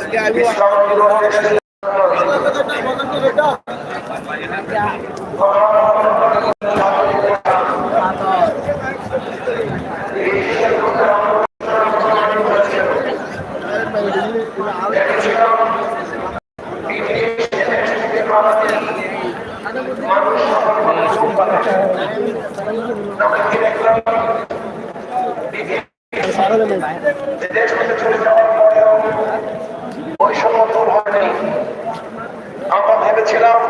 ইসলাম আন্দোলনের দেশ থেকে চলে যাওয়ার পরেও বৈষম্য দূর হয়নি আমরা ভেবেছিলাম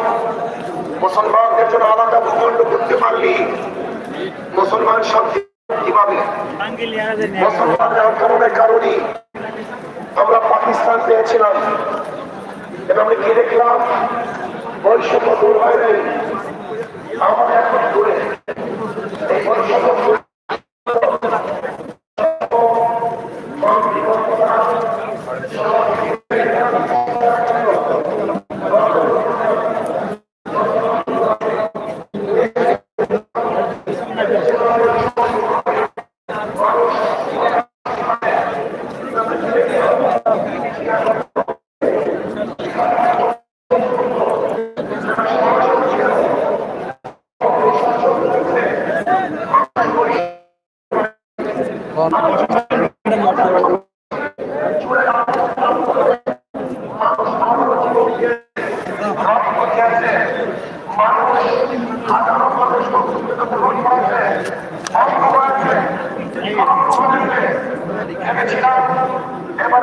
মুসলমানদের জন্য আলাদা ভূখণ্ড করতে পারলি মুসলমান শান্তি কীভাবে? মুসলমানদের কারণে আমরা পাকিস্তান পেয়েছিলাম। এবং আমরা কি দেখলাম বৈষম্য দূর হয় নাই। আমরা এখন ভেবেছিলাম এবার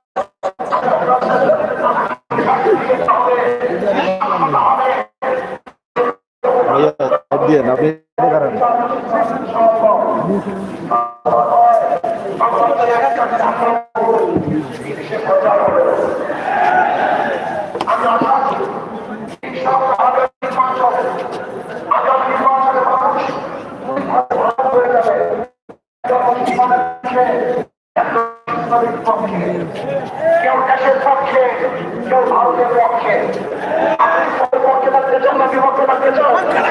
বৈষম্য দিয়ে আপনি কেউ দেশের পক্ষে কেউ ভারতের পক্ষে আপনি পক্ষে থাকতে চান না বিপক্ষে থাকতে চান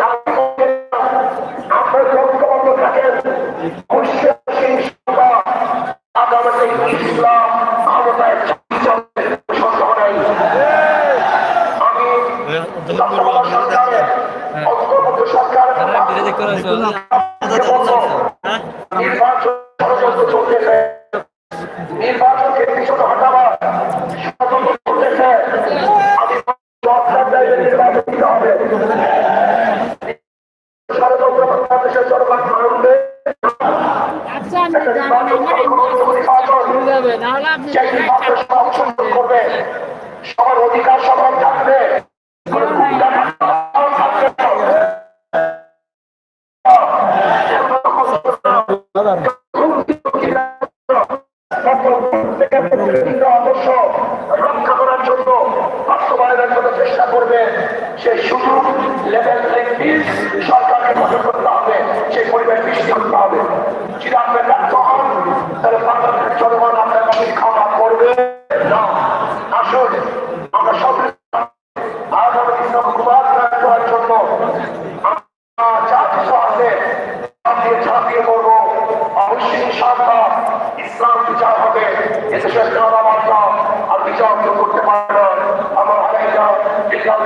আদর্শ রক্ষা করার জন্য বাস্তবায়নের জন্য চেষ্টা করবে সেই সুযোগ লেভেল সরকারকে গঠন করতে হবে, সেই পরিবেশ সৃষ্টি করতে হবে। যদি আপনি ব্যর্থ হন তাহলে বাংলাদেশের জনগণ আপনার কাছে ক্ষমা করবে। না আসুন, আমরা সব আগামী দিন ঘুমাত করার জন্য যা কিছু আছে ঝাঁপিয়ে ঝাঁপিয়ে পড়ব। অবশ্যই ইনশাআল্লাহ ইসলাম বিচার এদেশের জনমান্য আর বিচরণ করতে পারল আমার অনেকটা বিশাল